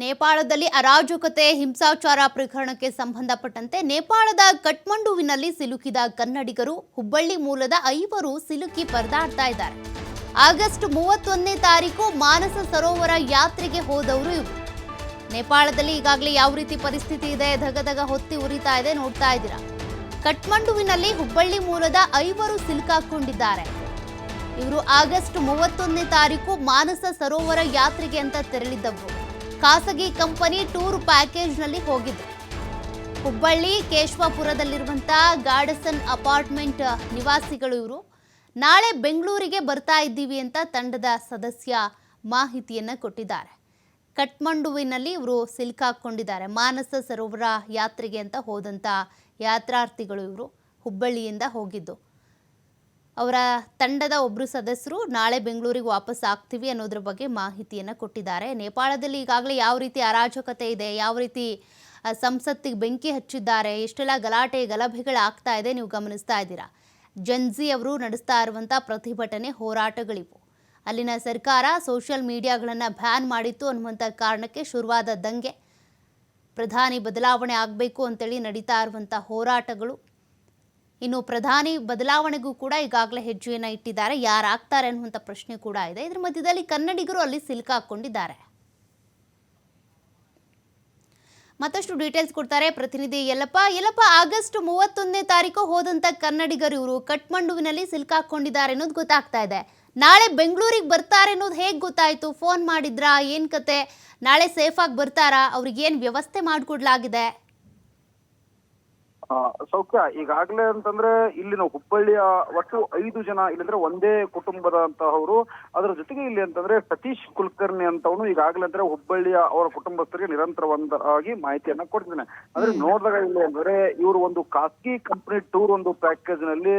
ನೇಪಾಳದಲ್ಲಿ ಅರಾಜಕತೆ, ಹಿಂಸಾಚಾರ ಪ್ರಕರಣಕ್ಕೆ ಸಂಬಂಧಪಟ್ಟಂತೆ ನೇಪಾಳದ ಕಠ್ಮಂಡುವಿನಲ್ಲಿ ಸಿಲುಕಿದ ಕನ್ನಡಿಗರು ಹುಬ್ಬಳ್ಳಿ ಮೂಲದ ಐವರು ಸಿಲುಕಿ ಪರದಾಡ್ತಾ ಇದ್ದಾರೆ. ಆಗಸ್ಟ್ ಮೂವತ್ತೊಂದನೇ ತಾರೀಕು ಮಾನಸ ಸರೋವರ ಯಾತ್ರೆಗೆ ಹೋದವರು ಇವರು. ನೇಪಾಳದಲ್ಲಿ ಈಗಾಗಲೇ ಯಾವ ರೀತಿ ಪರಿಸ್ಥಿತಿ ಇದೆ, ಧಗಧಗ ಹೊತ್ತಿ ಉರಿತಾ ಇದೆ ನೋಡ್ತಾ ಇದ್ದೀರಾ. ಕಠ್ಮಂಡುವಿನಲ್ಲಿ ಹುಬ್ಬಳ್ಳಿ ಮೂಲದ ಐವರು ಸಿಲುಕಾಕೊಂಡಿದ್ದಾರೆ. ಇವರು ಆಗಸ್ಟ್ ಮೂವತ್ತೊಂದನೇ ತಾರೀಕು ಮಾನಸ ಸರೋವರ ಯಾತ್ರೆಗೆ ಅಂತ ತೆರಳಿದ್ದವರು. ಖಾಸಗಿ ಕಂಪನಿ ಟೂರ್ ಪ್ಯಾಕೇಜ್ನಲ್ಲಿ ಹೋಗಿದ್ದು. ಹುಬ್ಬಳ್ಳಿ ಕೇಶವಪುರದಲ್ಲಿರುವಂತಹ ಗಾರ್ಡಸನ್ ಅಪಾರ್ಟ್ಮೆಂಟ್ ನಿವಾಸಿಗಳು ಇವರು. ನಾಳೆ ಬೆಂಗಳೂರಿಗೆ ಬರ್ತಾ ಇದ್ದೀವಿ ಅಂತ ತಂಡದ ಸದಸ್ಯ ಮಾಹಿತಿಯನ್ನ ಕೊಟ್ಟಿದ್ದಾರೆ. ಕಠ್ಮಂಡುವಿನಲ್ಲಿ ಇವರು ಸಿಲುಕಾಕೊಂಡಿದ್ದಾರೆ ಮಾನಸ ಸರೋವರ ಯಾತ್ರೆಗೆ ಅಂತ ಹೋದಂಥ ಯಾತ್ರಾರ್ಥಿಗಳು ಇವರು ಹುಬ್ಬಳ್ಳಿಯಿಂದ ಹೋಗಿದ್ದು. ಅವರ ತಂಡದ ಒಬ್ಬರು ಸದಸ್ಯರು ನಾಳೆ ಬೆಂಗಳೂರಿಗೆ ವಾಪಸ್ ಆಗ್ತೀವಿ ಅನ್ನೋದ್ರ ಬಗ್ಗೆ ಮಾಹಿತಿಯನ್ನು ಕೊಟ್ಟಿದ್ದಾರೆ. ನೇಪಾಳದಲ್ಲಿ ಈಗಾಗಲೇ ಯಾವ ರೀತಿ ಅರಾಜಕತೆ ಇದೆ, ಯಾವ ರೀತಿ ಸಂಸತ್ತಿಗೆ ಬೆಂಕಿ ಹಚ್ಚಿದ್ದಾರೆ, ಎಷ್ಟೆಲ್ಲ ಗಲಾಟೆ ಗಲಭೆಗಳಾಗ್ತಾ ಇದೆ ನೀವು ಗಮನಿಸ್ತಾ ಇದ್ದೀರಾ? ಜನ್ಜಿ ಅವರು ನಡೆಸ್ತಾ ಇರುವಂಥ ಪ್ರತಿಭಟನೆ ಹೋರಾಟಗಳಿವು. ಅಲ್ಲಿನ ಸರ್ಕಾರ ಸೋಷಿಯಲ್ ಮೀಡಿಯಾಗಳನ್ನು ಬ್ಯಾನ್ ಮಾಡಿತ್ತು ಅನ್ನುವಂಥ ಕಾರಣಕ್ಕೆ ಶುರುವಾದ ದಂಗೆ. ಪ್ರಧಾನಿ ಬದಲಾವಣೆ ಆಗಬೇಕು ಅಂತೇಳಿ ನಡೀತಾ ಇರುವಂಥ ಹೋರಾಟಗಳು ಇನ್ನು ಪ್ರಧಾನಿ ಬದಲಾವಣೆಗೂ ಕೂಡ ಈಗಾಗಲೇ ಹೆಜ್ಜೆಯನ್ನು ಇಟ್ಟಿದ್ದಾರೆ. ಯಾರಾಗ್ತಾರೆ ಅನ್ನುವಂಥ ಪ್ರಶ್ನೆ ಕೂಡ ಇದೆ. ಇದರ ಮಧ್ಯದಲ್ಲಿ ಕನ್ನಡಿಗರು ಅಲ್ಲಿ ಸಿಲುಕಾಕೊಂಡಿದ್ದಾರೆ ಮತ್ತಷ್ಟು ಡೀಟೇಲ್ಸ್ ಕೊಡ್ತಾರೆ ಪ್ರತಿನಿಧಿ ಯಲ್ಲಪ್ಪ. ಯಲ್ಲಪ್ಪ, ಆಗಸ್ಟ್ ಮೂವತ್ತೊಂದನೇ ತಾರೀಕು ಹೋದಂಥ ಕನ್ನಡಿಗರು ಇವರು ಕಠ್ಮಂಡುವಿನಲ್ಲಿ ಸಿಲುಕಾಕೊಂಡಿದ್ದಾರೆ ಅನ್ನೋದು ಗೊತ್ತಾಗ್ತಾ ಇದೆ. ನಾಳೆ ಬೆಂಗಳೂರಿಗೆ ಬರ್ತಾರೆ ಅನ್ನೋದು ಹೇಗೆ ಗೊತ್ತಾಯಿತು? ಫೋನ್ ಮಾಡಿದ್ರಾ? ಏನು ಕತೆ? ನಾಳೆ ಸೇಫಾಗಿ ಬರ್ತಾರಾ? ಅವ್ರಿಗೆ ಏನು ವ್ಯವಸ್ಥೆ ಮಾಡಿಕೊಡ್ಲಾಗಿದೆ? ಸೌಖ್ಯ ಈಗಾಗಲೇ ಅಂತಂದ್ರೆ ಇಲ್ಲಿನ ಹುಬ್ಬಳ್ಳಿಯ ಒಟ್ಟು ಐದು ಜನ ಇಲ್ಲಂದ್ರೆ ಒಂದೇ ಕುಟುಂಬದ ಅಂತಹವರು ಅದರ ಜೊತೆಗೆ ಇಲ್ಲಿ ಅಂತಂದ್ರೆ ಸತೀಶ್ ಕುಲಕರ್ಣಿ ಅಂತವನು ಈಗಾಗಲೇ ಅಂದ್ರೆ ಹುಬ್ಬಳ್ಳಿಯ ಅವರ ಕುಟುಂಬಸ್ಥರಿಗೆ ನಿರಂತರವಾಗಿ ಮಾಹಿತಿಯನ್ನ ಕೊಡ್ತಿದ್ದಾನೆ. ಅಂದ್ರೆ ನೋಡಿದಾಗ ಇಲ್ಲಿ ಅಂದ್ರೆ ಇವರು ಒಂದು ಖಾಸಗಿ ಕಂಪನಿ ಟೂರ್ ಒಂದು ಪ್ಯಾಕೇಜ್ನಲ್ಲಿ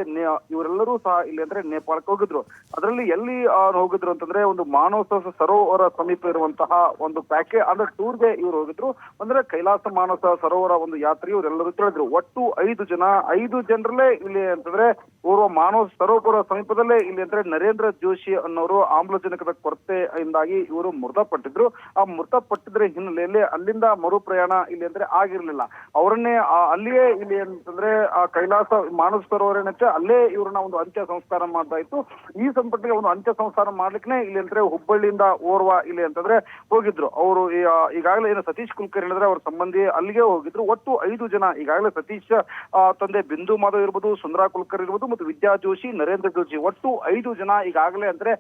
ಇವರೆಲ್ಲರೂ ಸಹ ಇಲ್ಲಿ ಅಂದ್ರೆ ನೇಪಾಳಕ್ಕೆ ಹೋಗಿದ್ರು. ಅದರಲ್ಲಿ ಎಲ್ಲಿ ಹೋಗಿದ್ರು ಅಂತಂದ್ರೆ ಒಂದು ಮಾನಸ ಸರೋವರ ಸಮೀಪ ಇರುವಂತಹ ಒಂದು ಪ್ಯಾಕೇಜ್ ಅಂದ್ರೆ ಟೂರ್ಗೆ ಇವರು ಹೋಗಿದ್ರು. ಅಂದ್ರೆ ಕೈಲಾಸ ಮಾನಸ ಸರೋವರ ಒಂದು ಯಾತ್ರೆ ಇವರೆಲ್ಲರೂ ತಿಳಿದ್ರು. ಒಟ್ಟು ಐದು ಜನ, ಐದು ಜನರಲ್ಲೇ ಇಲ್ಲಿ ಅಂತಂದ್ರೆ ಓರ್ವ ಮಾನವ ಸರೋವರ ಸಮೀಪದಲ್ಲೇ ಇಲ್ಲಿ ಅಂದ್ರೆ ನರೇಂದ್ರ ಜೋಶಿ ಅನ್ನೋರು ಆಮ್ಲಜನಕದ ಕೊರತೆಯಿಂದಾಗಿ ಇವರು ಮೃತಪಟ್ಟಿದ್ರು. ಆ ಮೃತಪಟ್ಟಿದ್ರ ಹಿನ್ನೆಲೆಯಲ್ಲಿ ಅಲ್ಲಿಂದ ಮರು ಪ್ರಯಾಣ ಇಲ್ಲಿ ಅಂದ್ರೆ ಆಗಿರ್ಲಿಲ್ಲ. ಅವರನ್ನೇ ಅಲ್ಲಿಯೇ ಇಲ್ಲಿ ಅಂತಂದ್ರೆ, ಆ, ಕೈಲಾಸ ಮಾನವ ಸರೋವರ ಏನಂತೆ ಅಲ್ಲೇ ಇವ್ರನ್ನ ಒಂದು ಅಂತ್ಯ ಸಂಸ್ಕಾರ ಮಾಡ್ದಾಯ್ತು ಈ ಸಂಪಟ್ಟಿಗೆ ಒಂದು ಅಂತ್ಯ ಸಂಸ್ಕಾರ ಮಾಡ್ಲಿಕ್ಕೆ ಇಲ್ಲಿ ಅಂದ್ರೆ ಹುಬ್ಬಳ್ಳಿಯಿಂದ ಓರ್ವ ಇಲ್ಲಿ ಅಂತಂದ್ರೆ ಹೋಗಿದ್ರು. ಅವರು ಈಗಾಗಲೇ ಏನು ಸತೀಶ್ ಕುಲ್ಕರ್ ಹೇಳಿದ್ರೆ ಅವ್ರ ಸಂಬಂಧಿ ಅಲ್ಲಿಗೆ ಹೋಗಿದ್ರು. ಒಟ್ಟು ಐದು ಜನ ಈಗಾಗಲೇ ಸತೀಶ್ ಆ, ತಂದೆ ಬಿಂದು ಮಾಧವ್ ಇರ್ಬೋದು ಸುಂದರ ಕುಲ್ಕರ್ ಇರ್ಬೋದು ಮತ್ತು ವಿದ್ಯಾ ಜೋಶಿ ನರೇಂದ್ರ ಜೋಶಿ. ಒಟ್ಟು ಐದು ಜನ ಈಗಾಗಲೇ ಅಂದ್ರೆ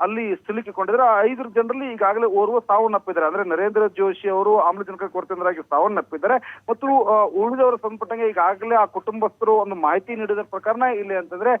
ಅಲ್ಲಿ ಸಿಲುಕಿಕೊಂಡಿದ್ರೆ ಆ ಐದು ಜನರಲ್ಲಿ ಈಗಾಗಲೇ ಓರ್ವ ಸಾವನ್ನಪ್ಪಿದ್ದಾರೆ. ಅಂದ್ರೆ ನರೇಂದ್ರ ಜೋಶಿ ಅವರು ಆಮ್ಲಜನಕ ಕೊರತೆಯಿಂದಾಗಿ ಸಾವನ್ನಪ್ಪಿದ್ದಾರೆ. ಮತ್ತು ಉಳಿದವರ ಸಂಪುಟಂಗೆ ಈಗಾಗಲೇ ಆ ಕುಟುಂಬಸ್ಥರು ಒಂದು ಮಾಹಿತಿ ನೀಡಿದ ಪ್ರಕಾರ ಇಲ್ಲಿ ಅಂತಂದ್ರೆ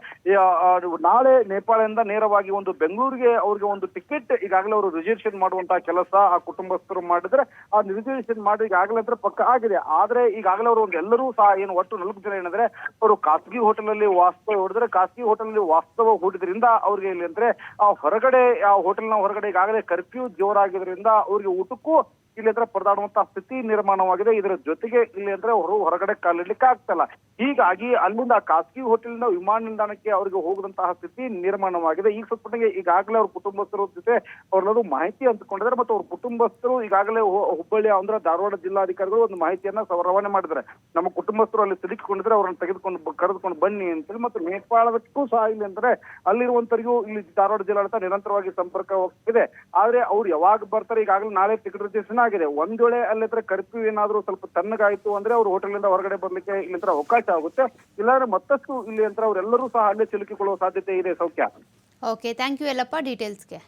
ನಾಳೆ ನೇಪಾಳದಿಂದ ನೇರವಾಗಿ ಒಂದು ಬೆಂಗಳೂರಿಗೆ ಅವ್ರಿಗೆ ಒಂದು ಟಿಕೆಟ್ ಈಗಾಗಲೇ ಅವರು ರಿಸರ್ವೇಷನ್ ಮಾಡುವಂತಹ ಕೆಲಸ ಆ ಕುಟುಂಬಸ್ಥರು ಮಾಡಿದ್ರೆ ಆ ರಿಸರ್ವೇಷನ್ ಮಾಡಿ ಈಗಾಗಲೇ ಅಂದ್ರೆ ಪಕ್ಕ ಆಗಿದೆ. ಆದ್ರೆ ಈಗಾಗಲೇ ಅವರು ಒಂದು ಎಲ್ಲರೂ ಸಹ ಏನು ಒಟ್ಟು ನಾಲ್ಕು ಜನ ಏನಂದ್ರೆ, ಅವರು ಖಾಸಗಿ ಹೋಟೆಲ್ ಅಲ್ಲಿ ವಾಸ್ತವ ಹೊಡೆದ್ರೆ ಖಾಸಗಿ ಹೋಟೆಲ್ ಅಲ್ಲಿ ವಾಸ್ತವ ಹೂಡಿದ್ರಿಂದ ಅವ್ರಿಗೆ ಇಲ್ಲಿ ಅಂದ್ರೆ, ಆ ಹೊರಗಡೆ, ಆ ಹೋಟೆಲ್ನ ಹೊರಗಡೆ ಈಗಾಗಲೇ ಕರ್ಫ್ಯೂ ಜೋರಾಗಿದ್ರಿಂದ ಅವ್ರಿಗೆ ಊಟಕ್ಕೂ ಇಲ್ಲಿ ಅಂದ್ರೆ ಪರದಾಡುವಂತಹ ಸ್ಥಿತಿ ನಿರ್ಮಾಣವಾಗಿದೆ. ಇದರ ಜೊತೆಗೆ ಇಲ್ಲಿ ಅಂದ್ರೆ ಅವರು ಹೊರಗಡೆ ಕಾಲಿಡ್ಲಿಕ್ಕೆ ಆಗ್ತಲ್ಲ ಹೀಗಾಗಿ ಅಲ್ಲಿಂದ ಖಾಸಗಿ ಹೋಟೆಲ್ನ ವಿಮಾನ ನಿಲ್ದಾಣಕ್ಕೆ ಅವರಿಗೆ ಹೋಗದಂತಹ ಸ್ಥಿತಿ ನಿರ್ಮಾಣವಾಗಿದೆ. ಈಗ ಸ್ವಲ್ಪ ಈಗಾಗಲೇ ಅವ್ರ ಕುಟುಂಬಸ್ಥರ ಜೊತೆ ಅವ್ರನ್ನೋದು ಮಾಹಿತಿ ಹಂಚಿಕೊಂಡಿದ್ದಾರೆ ಮತ್ತು ಅವ್ರ ಕುಟುಂಬಸ್ಥರು ಈಗಾಗಲೇ ಹುಬ್ಬಳ್ಳಿ ಅಂದ್ರೆ ಧಾರವಾಡ ಜಿಲ್ಲಾಧಿಕಾರಿಗಳು ಒಂದು ಮಾಹಿತಿಯನ್ನ ರವಾನೆ ಮಾಡಿದ್ದಾರೆ. ನಮ್ಮ ಕುಟುಂಬಸ್ಥರು ಅಲ್ಲಿ ಸಿಲುಕಿಕೊಂಡಿದ್ರೆ ಅವ್ರನ್ನ ತೆಗೆದುಕೊಂಡು ಕರೆದುಕೊಂಡು ಬನ್ನಿ ಅಂತೇಳಿ ಮತ್ತು ನೇಪಾಳದಕ್ಕೂ ಸಹ ಇಲ್ಲಿ ಅಂದ್ರೆ ಅಲ್ಲಿರುವಂತರಿಗೂ ಇಲ್ಲಿ ಧಾರವಾಡ ಜಿಲ್ಲಾಡಳಿತ ನಿರಂತರವಾಗಿ ಸಂಪರ್ಕ ಹೋಗ್ತಿದೆ. ಆದ್ರೆ ಅವ್ರು ಯಾವಾಗ ಬರ್ತಾರೆ ಈಗಾಗಲೇ ನಾಳೆ ಟಿಕೆಟ್ ರಿಜಿಸ್ಟ್ರೇಷನ್ ಆಗಿದೆ. ಒಂದ್ ವೇಳೆ ಅಲ್ಲಿದ್ರೆ ಕರ್ಫ್ಯೂ ಏನಾದ್ರು ಸ್ವಲ್ಪ ತಣ್ಣಗಾಯ್ತು ಅಂದ್ರೆ ಅವ್ರು ಹೋಟೆಲಿಂದ ಹೊರಗಡೆ ಬರ್ಲಿಕ್ಕೆ ಇಲ್ಲಿ ಹತ್ರ ಅವಕಾಶ ಆಗುತ್ತೆ. ಇಲ್ಲಾಂದ್ರೆ ಮತ್ತಷ್ಟು ಇಲ್ಲಿ ಅಂತ ಅವರೆಲ್ಲರೂ ಸಹ ಅಲ್ಲೇ ಸಿಲುಕಿಕೊಳ್ಳುವ ಸಾಧ್ಯತೆ ಇದೆ ಸೌಖ್ಯ. ಓಕೆ ಥ್ಯಾಂಕ್ ಯು ಎಲ್ಲಪ್ಪ ಡೀಟೇಲ್ಸ್ಗೆ